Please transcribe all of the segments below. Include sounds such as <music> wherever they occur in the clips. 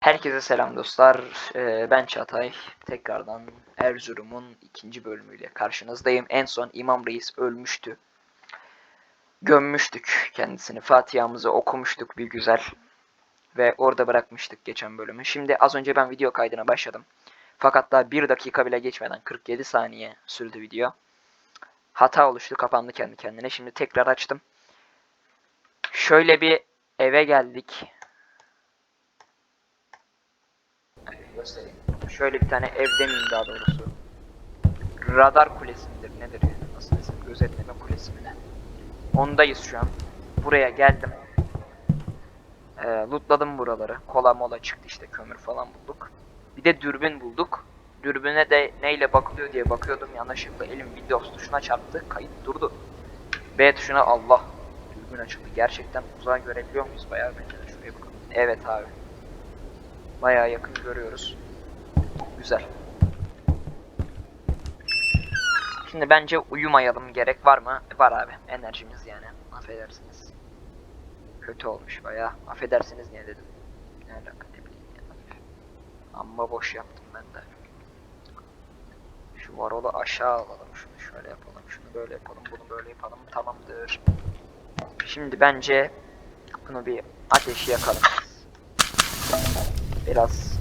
Herkese selam dostlar. Ee, ben Çatay. Tekrardan Erzurum'un ikinci bölümüyle karşınızdayım. En son İmam Reis ölmüştü. Gömmüştük kendisini. Fatiha'mızı okumuştuk bir güzel. Ve orada bırakmıştık geçen bölümü. Şimdi az önce ben video kaydına başladım. Fakat daha bir dakika bile geçmeden 47 saniye sürdü video. Hata oluştu kapandı kendi kendine. Şimdi tekrar açtım. Şöyle bir eve geldik. Göstereyim. Şöyle bir tane ev demeyeyim daha doğrusu. Radar kulesi midir nedir yani nasıl desem gözetleme kulesi mi ne? Ondayız şu an. Buraya geldim. Ee, lootladım buraları. Kola mola çıktı işte kömür falan bulduk. Bir de dürbün bulduk. Dürbüne de neyle bakılıyor diye bakıyordum yanlışlıkla elim Windows tuşuna çarptı. Kayıt durdu. B tuşuna Allah. Dürbün açıldı. Gerçekten uzağa görebiliyor muyuz? Bayağı bence şuraya bakalım. Evet abi. Bayağı yakın görüyoruz. Güzel. Şimdi bence uyumayalım gerek var mı? Var abi. Enerjimiz yani. Affedersiniz. Kötü olmuş bayağı. Affedersiniz niye dedim. Ne alaka ne bileyim ya. Amma boş yaptım ben de. Şu varolu aşağı alalım. Şunu şöyle yapalım. Şunu böyle yapalım. Bunu böyle yapalım. Tamamdır. Şimdi bence bunu bir ateşi yakalım. Biraz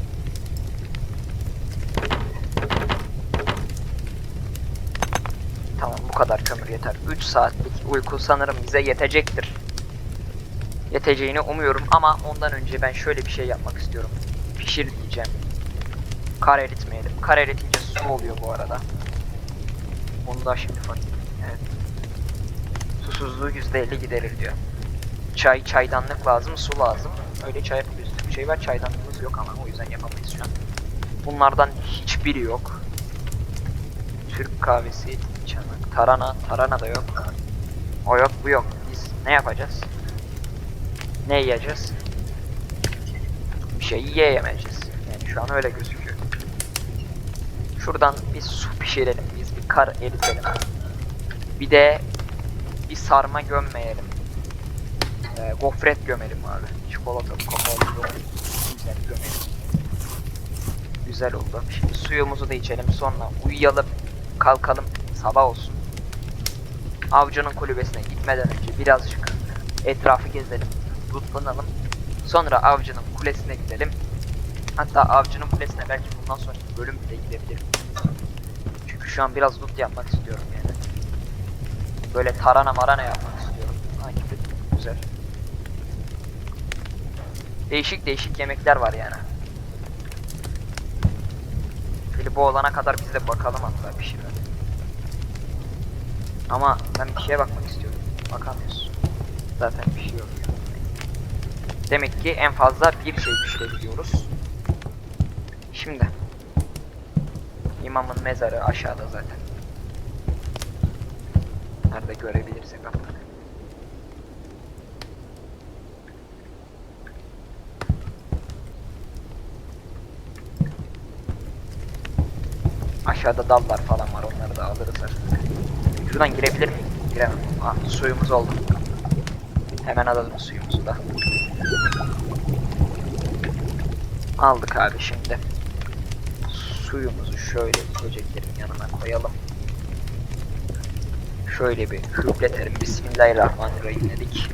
Tamam bu kadar kömür yeter. 3 saatlik uyku sanırım bize yetecektir. Yeteceğini umuyorum ama ondan önce ben şöyle bir şey yapmak istiyorum. Pişir diyeceğim. Kar eritmeyelim. Kar eritince su oluyor bu arada. Onu da şimdi fark ettim. Evet. Susuzluğu %50 giderir diyor. Çay, çaydanlık lazım, su lazım. Öyle çay bir şey var. Çaydanlığımız yok ama o yüzden yapamayız şu an. Bunlardan hiçbiri yok. Türk kahvesi, çanak, tarana, tarana da yok. O yok, bu yok. Biz ne yapacağız? Ne yiyeceğiz? Bir şey yiyemeyeceğiz. Yani şu an öyle gözüküyor. Şuradan bir su pişirelim biz, bir kar eritelim. Bir de bir sarma gömmeyelim. Ee, gofret gömelim abi. Çikolatalı, kakaolu güzel gömelim. Güzel oldu. Şimdi suyumuzu da içelim sonra uyuyalım, kalkalım, sabah olsun. Avcının kulübesine gitmeden önce birazcık etrafı gezelim, lootlanalım. Sonra avcının kulesine gidelim. Hatta avcının kulesine belki bundan sonraki bölüm bile gidebilirim. Çünkü şu an biraz loot yapmak istiyorum yani. Böyle tarana marana yapmak istiyorum. Ha gibi güzel. Değişik değişik yemekler var yani. Böyle bu olana kadar biz de bakalım hatta pişirelim. Ama ben bir şeye bakmak istiyorum. Bakamıyoruz. Zaten pişiyor. Demek ki en fazla bir şey pişirebiliyoruz. Şimdi. İmamın mezarı aşağıda zaten. Nerede görebilirsek artık. Aşağıda dallar falan var onları da alırız artık. Şuradan girebilir miyim? Giremem. Ah suyumuz oldu. Hemen alalım suyumuzu da. Aldık abi şimdi. Suyumuzu şöyle böceklerin yanına koyalım. Şöyle bir hüpletelim. Bismillahirrahmanirrahim dedik.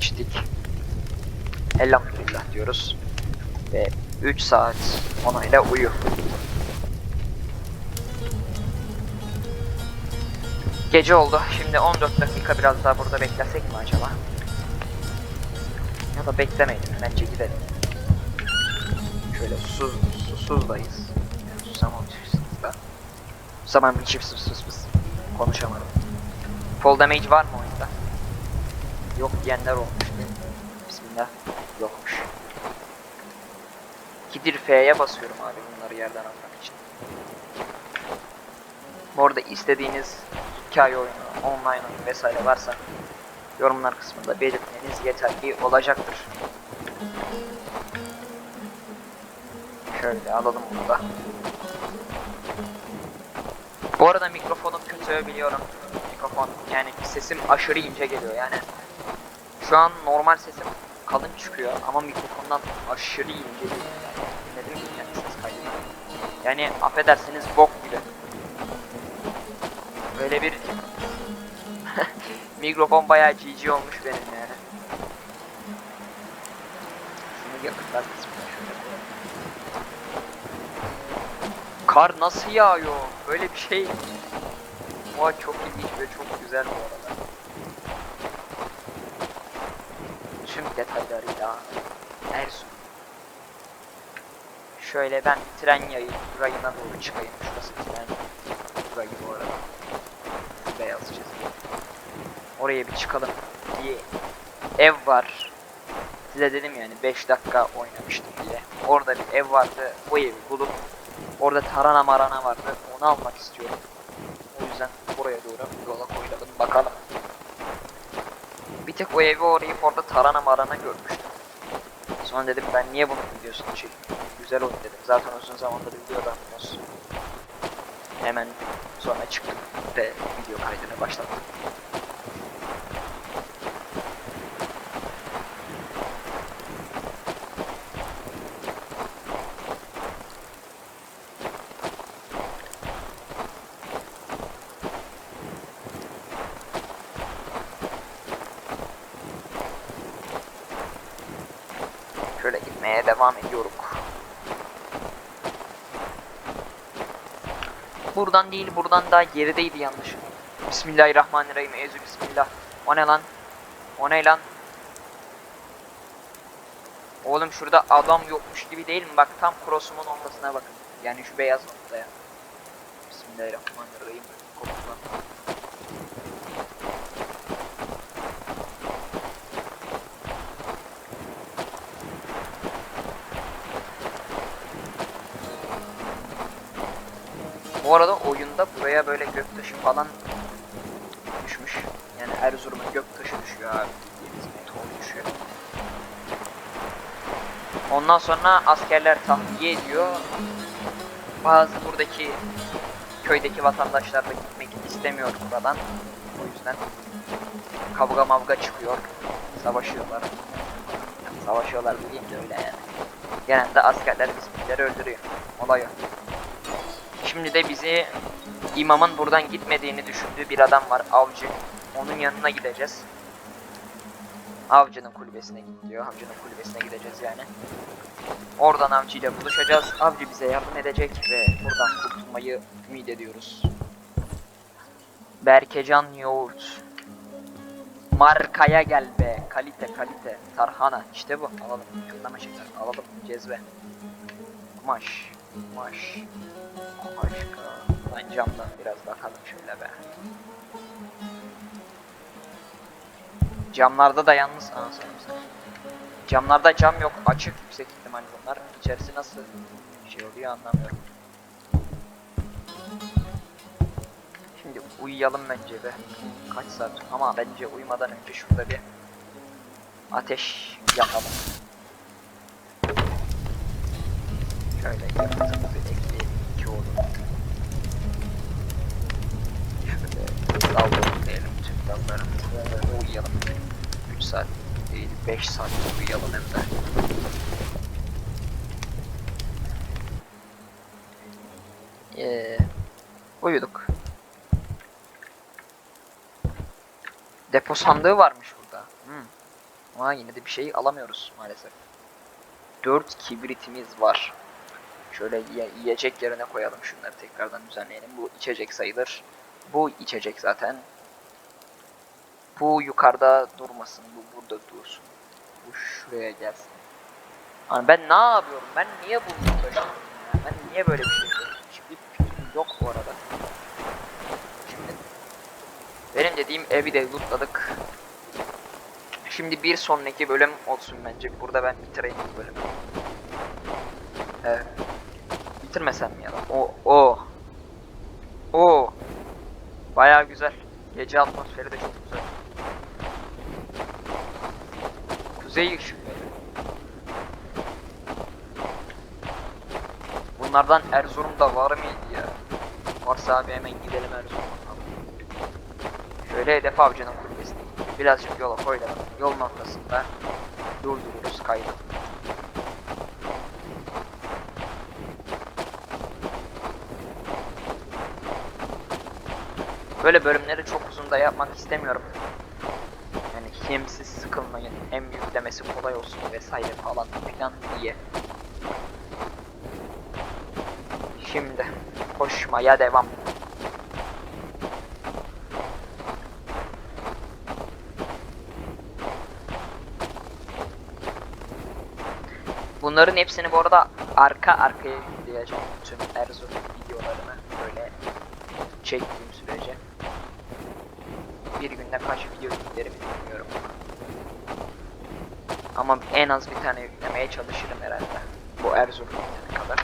İçtik. Elhamdülillah diyoruz. Ve 3 saat onayla uyu. Gece oldu. Şimdi 14 dakika biraz daha burada beklesek mi acaba? Ya da beklemeyelim. Bence gidelim. Şöyle susuz, susuzdayız. Yani susamamışsınız da. Susamamışım sus sus sus. Konuşamadım. Fall damage var mı oyunda? Yok diyenler olmuştu. Bismillah. Yokmuş. Gidir F'ye basıyorum abi bunları yerden almak için. Bu arada istediğiniz hikaye oyunu, online oyun vesaire varsa yorumlar kısmında belirtmeniz yeterli olacaktır. Şöyle alalım bunu da. Bu arada mikrofonum kötü biliyorum. Mikrofon yani sesim aşırı ince geliyor yani. Şu an normal sesim kalın çıkıyor ama mikrofondan aşırı ince geliyor yani. Ne bileyim yani ses kaydı. Yani affedersiniz bok gibi. Böyle bir <laughs> mikrofon bayağı GG olmuş benim yani. Şunu yakıtlar kısmına şöyle. Kar nasıl yağıyor? Böyle bir şey. Oha çok ilginç ve çok güzel bu arada. Tüm detaylarıyla Erzurum. Şöyle ben tren yayı rayına doğru çıkayım. Şurası tren rayı bu arada. Oraya bir çıkalım diye. Ev var. Size dedim yani 5 dakika oynamıştım diye. Orada bir ev vardı. O evi bulup orada tarana marana vardı. Onu almak istiyorum. O yüzden oraya doğru yola koyulalım bakalım. Bir tek o evi orayıp orada tarana marana görmüştüm. Sonra dedim ben niye bunun videosunu çekmiyorum. Güzel oyun dedim. Zaten uzun zamandır video da. Hemen sonra çıktım ve video kaydını başlattım. Şöyle gitmeye devam ediyoruz. Buradan değil buradan daha gerideydi yanlış. Bismillahirrahmanirrahim. Ezu bismillah. O ne lan? O ne lan? Oğlum şurada adam yokmuş gibi değil mi? Bak tam cross'umun ortasına bakın. Yani şu beyaz noktaya. Bismillahirrahmanirrahim. Kokla. Bu arada oyunda buraya böyle göktaşı falan düşmüş. Yani Erzurum'un göktaşı düşüyor abi. Düşüyor. Ondan sonra askerler tahliye ediyor. Bazı buradaki köydeki vatandaşlar da gitmek istemiyor buradan. O yüzden kavga mavga çıkıyor. Savaşıyorlar. Savaşıyorlar dediğim de öyle yani. Genelde askerler bizimkileri öldürüyor. Olay o. Şimdi de bizi imamın buradan gitmediğini düşündüğü bir adam var avcı. Onun yanına gideceğiz. Avcının kulübesine git diyor. Avcının kulübesine gideceğiz yani. Oradan avcıyla buluşacağız. Avcı bize yardım edecek ve buradan kurtulmayı ümit ediyoruz. Berkecan Yoğurt. Markaya gel be. Kalite kalite. Tarhana. İşte bu. Alalım. Kıllama şeker. Alalım. Cezve. Kumaş. Kumaş. Başka. Lan camdan biraz bakalım şöyle be. Camlarda da yalnız sarımsak. Camlarda cam yok. Açık yüksek ihtimal bunlar. İçerisi nasıl şey oluyor anlamıyorum. Şimdi uyuyalım bence be. Kaç saat? Ama bence uyumadan önce şurada bir ateş yakalım. Şöyle yakıtımızı ekleyelim. Saat değil 5 saat uyuyalım hem de. Ee, uyuduk. Depo sandığı varmış burada. Hmm. Ama yine de bir şey alamıyoruz maalesef. 4 kibritimiz var. Şöyle ye- yiyecek yerine koyalım şunları tekrardan düzenleyelim. Bu içecek sayılır. Bu içecek zaten. Bu yukarıda durmasın. Bu burada dursun. Bu şuraya gelsin. Hani ben ne yapıyorum? Ben niye bunu uğraşıyorum ya? Ben niye böyle bir şey yapıyorum? Hiçbir fikrim yok bu arada. Şimdi benim dediğim evi de lootladık. Şimdi bir sonraki bölüm olsun bence. Burada ben bitireyim bu bölümü. Evet. Bitirmesem ya? O o. O. Bayağı güzel. Gece atmosferi de çok güzel. Kuzey ışıkları. Bunlardan Erzurum'da var mıydı ya? Varsa abi hemen gidelim Erzurum'a. Şöyle hedef avcının kulübesine. Birazcık yola koyalım. Yol noktasında Durdururuz kaydı. Böyle bölümleri çok uzun da yapmak istemiyorum. Yani hem siz sıkılmayın hem yüklemesi kolay olsun vesaire falan filan diye. Şimdi koşmaya devam. Bunların hepsini bu arada arka arkaya yükleyeceğim tüm Erzurum videolarını böyle çektiğim sürece. Bir günde kaç video yüklerim bilmiyorum. Ama en az bir tane yüklemeye çalışırım herhalde. Bu Erzurum kadar.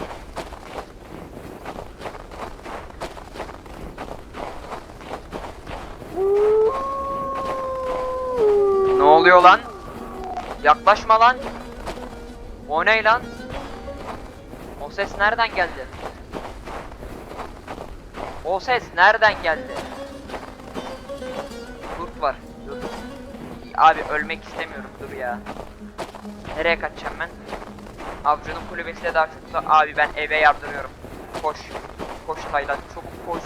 Ne oluyor lan? Yaklaşma lan. O ne lan? O ses nereden geldi? O ses nereden geldi? Var. Dur. Abi ölmek istemiyorum dur ya. Nereye kaçacağım ben? Avcunun kulübesiyle daha çok abi ben eve yardırıyorum. Koş. Koş Taylan çabuk koş.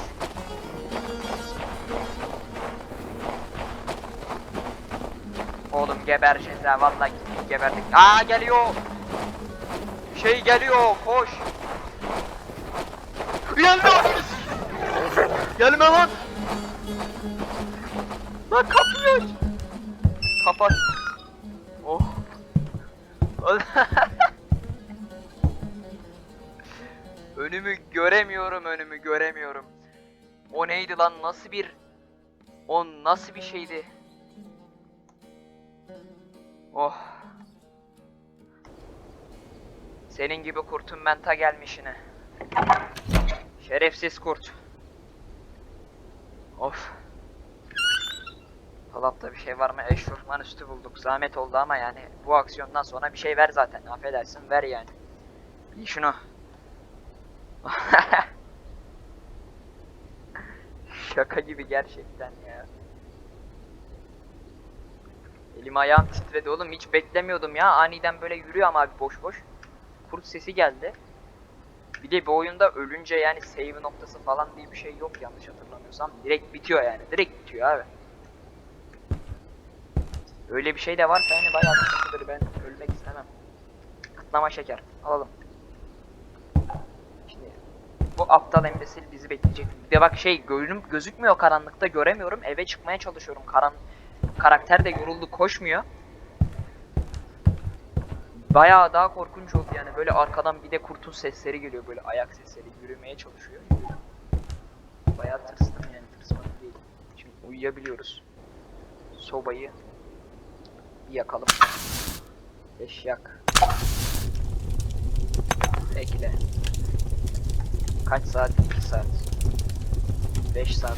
Oğlum gebereceğiz ha vallahi geberdik. Aa geliyor. Şey geliyor koş. Gelme Gelme lan. Lan kapıyı aç. Kapat. Oh. <laughs> önümü göremiyorum önümü göremiyorum. O neydi lan nasıl bir o nasıl bir şeydi? Oh. Senin gibi kurtun ben ta gelmişine. Şerefsiz kurt. Of. Dolapta bir şey var mı? Eşofman üstü bulduk. Zahmet oldu ama yani bu aksiyondan sonra bir şey ver zaten. Affedersin ver yani. İyi şunu. <laughs> Şaka gibi gerçekten ya. Elim ayağım titredi oğlum hiç beklemiyordum ya. Aniden böyle yürüyorum abi boş boş. Kurt sesi geldi. Bir de bu oyunda ölünce yani save noktası falan diye bir şey yok yanlış hatırlamıyorsam. Direkt bitiyor yani. Direkt bitiyor abi. Öyle bir şey de varsa yani bayağı sıkıntıdır ben ölmek istemem. Kıtlama şeker alalım. Şimdi bu aptal embesil bizi bekleyecek. Bir de bak şey gözüm gözükmüyor karanlıkta göremiyorum. Eve çıkmaya çalışıyorum. Karan karakter de yoruldu koşmuyor. Bayağı daha korkunç oldu yani böyle arkadan bir de kurtun sesleri geliyor böyle ayak sesleri yürümeye çalışıyor. Bayağı tırstım yani tırsmadım değil. Şimdi uyuyabiliyoruz. Sobayı yakalım. Beş yak. Ekle. Kaç saat? 2 saat. 5 saat.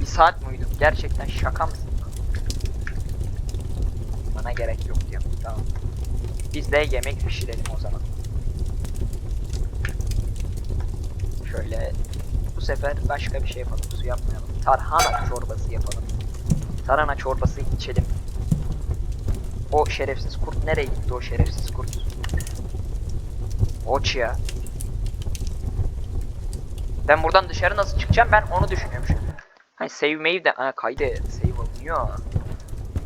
Bir saat mi uyudum? Gerçekten şaka mısın? Bana gerek yok diyorum. Tamam. Biz de yemek pişirelim o zaman. Şöyle bu sefer başka bir şey yapalım. Su yapmayalım. Tarhana çorbası yapalım. Tarhana çorbası içelim. O şerefsiz kurt nereye gitti o şerefsiz kurt? Oç ya. Ben buradan dışarı nasıl çıkacağım ben onu düşünüyorum şimdi. Hani mave de ha kaydı save alınıyor.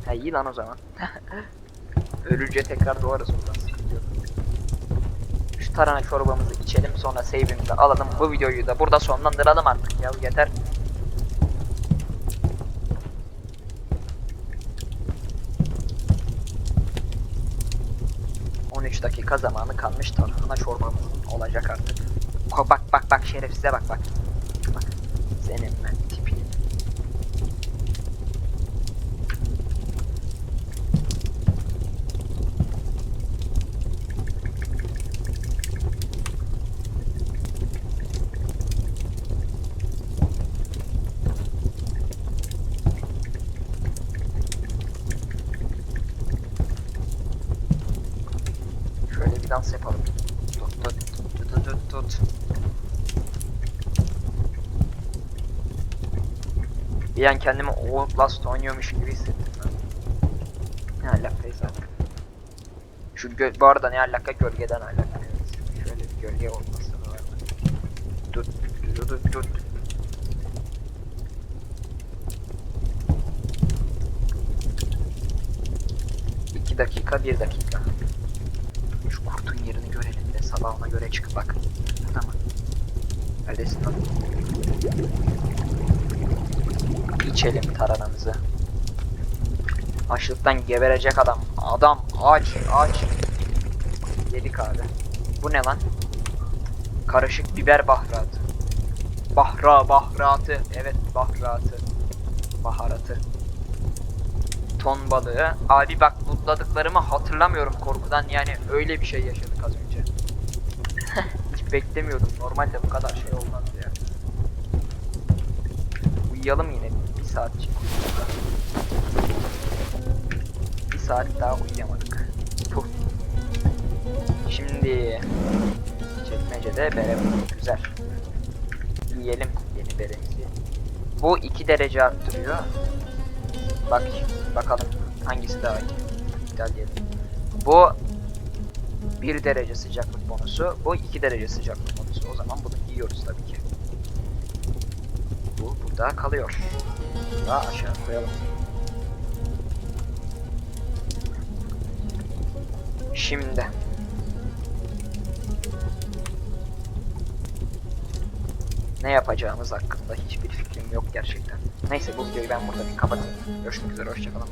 Ha iyi lan o zaman. <laughs> Ölünce tekrar doğarız buradan. Şu tarhana çorbamızı içelim sonra save'imizi alalım. Bu videoyu da burada sonlandıralım artık ya yeter. ...13 dakika zamanı kalmış tarhana çorbamız olacak artık. Bak bak bak şerefsize bak bak. Bak senin ben tipini. Şöyle bir dans yapalım. Tut tut tut tut tut tut. Bir an kendimi Outlast oynuyormuş gibi hissettim ben. Ne alakaysa. Şu gö- bu arada ne alaka gölgeden alaka. Şöyle bir gölge olması var. Tut tut tut tut. İki dakika bir dakika. Kurtun yerini görelim de sabah ona göre çıkıp bak. Tamam. Neredesin lan? İçelim taranamızı. Açlıktan geberecek adam. Adam aç aç. Yedik abi. Bu ne lan? Karışık biber bahratı. Bahra bahratı. Evet bahratı. Baharatı. Ton balığı. Abi bak lootladıklarımı hatırlamıyorum korkudan yani öyle bir şey yaşadık az önce. <laughs> Hiç beklemiyordum. Normalde bu kadar şey olmaz ya. Uyuyalım yine bir saatçik uyuyalım. Bir saat daha uyuyamadık. Puh. Şimdi çekmecede bere. Güzel. Yiyelim yeni beremizi. Bu 2 derece arttırıyor. Bak bakalım hangisi daha iyi. İptal. Bu 1 derece sıcaklık bonusu. Bu 2 derece sıcaklık bonusu. O zaman bunu yiyoruz tabii ki. Bu burada kalıyor. Daha aşağı koyalım. Şimdi. Ne yapacağımız hakkında hiçbir fikrim yok gerçekten. Neyse bu videoyu ben burada bir kapatayım. Görüşmek üzere hoşçakalın.